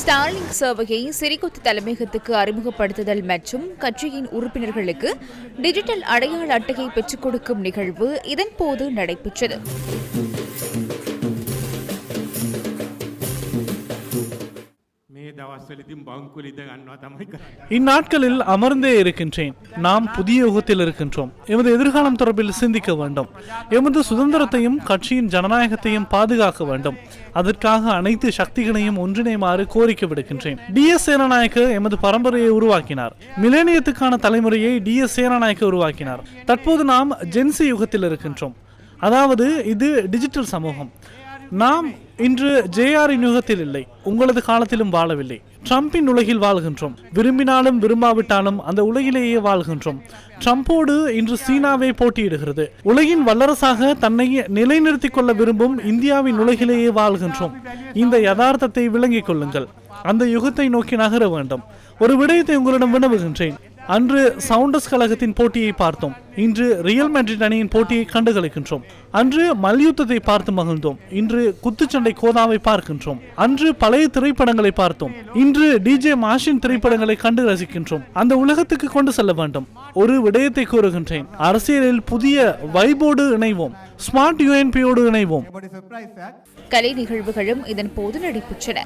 ஸ்டாலின் சேவையை சிறிகுத்து தலைமையகத்துக்கு அறிமுகப்படுத்துதல் மற்றும் கட்சியின் உறுப்பினர்களுக்கு டிஜிட்டல் அடையாள அட்டையை பெற்றுக் கொடுக்கும் நிகழ்வு இதன்போது நடைபெற்றது. இந்நாட்களில் அமர்ந்தே இருக்கின்றேன். நாம் புதிய யுகத்தில் இருக்கின்றோம். எமது எதிர்காலம் தொடர்பில் சிந்திக்க வேண்டும். எமது சுதந்திரத்தையும் கட்சியின் ஜனநாயகத்தையும் பாதுகாக்க வேண்டும். அதற்காக அனைத்து சக்திகளையும் ஒன்றிணைமாறு கோரிக்கை விடுக்கின்றேன். டி எஸ் சேனநாயக்க எமது பரம்பரையை உருவாக்கினார். மிலேனியத்துக்கான தலைமுறையை டி எஸ் சேனநாயக்க உருவாக்கினார். தற்போது நாம் ஜென்சி யுகத்தில் இருக்கின்றோம். அதாவது இது டிஜிட்டல் சமூகம். நாம் இன்று ஜேஆரின் யுகத்தில் இல்லை. உங்களது காலத்திலும் வாழவில்லை. ட்ரம்பின் உலகில் வாழ்கின்றோம். விரும்பினாலும் விரும்பாவிட்டாலும் அந்த உலகிலேயே வாழ்கின்றோம். ட்ரம்போடு இன்று சீனாவே போட்டியிடுகிறது. உலகின் வல்லரசாக தன்னை நிலைநிறுத்திக் கொள்ள விரும்பும் இந்தியாவின் உலகிலேயே வாழ்கின்றோம். இந்த யதார்த்தத்தை விளங்கிக் கொள்ளுங்கள். அந்த யுகத்தை நோக்கி நகர வேண்டும். ஒரு விடயத்தை உங்களிடம் வினவுகின்றேன். அன்று சவுண்டர்ஸ் கழகத்தின் போட்டியை பார்த்தோம். இன்று ரியல் மேட்ரிட் அணியின் போட்டியை கண்டுகளிக்கின்றோம். அன்று மல்யுத்தத்தை பார்த்து மகிழ்ந்தோம். இன்று குத்துச்சண்டை கோதாவை பார்க்கின்றோம். அன்று பழைய திரைப்படங்களை பார்த்தோம். இன்று டிஜே மாஷின் திரைப்படங்களை கண்டு ரசிக்கின்றோம். அந்த உலகத்துக்கு கொண்டு செல்ல வேண்டும். ஒரு விடயத்தை கூறுகின்றேன். அரசியலில் புதிய வைபோடு இணைவோம். ஸ்மார்ட் யூஎன்பியோடு இணைவோம். கலை நிகழ்வுகளும் இதன்போது நடைபெற்றன.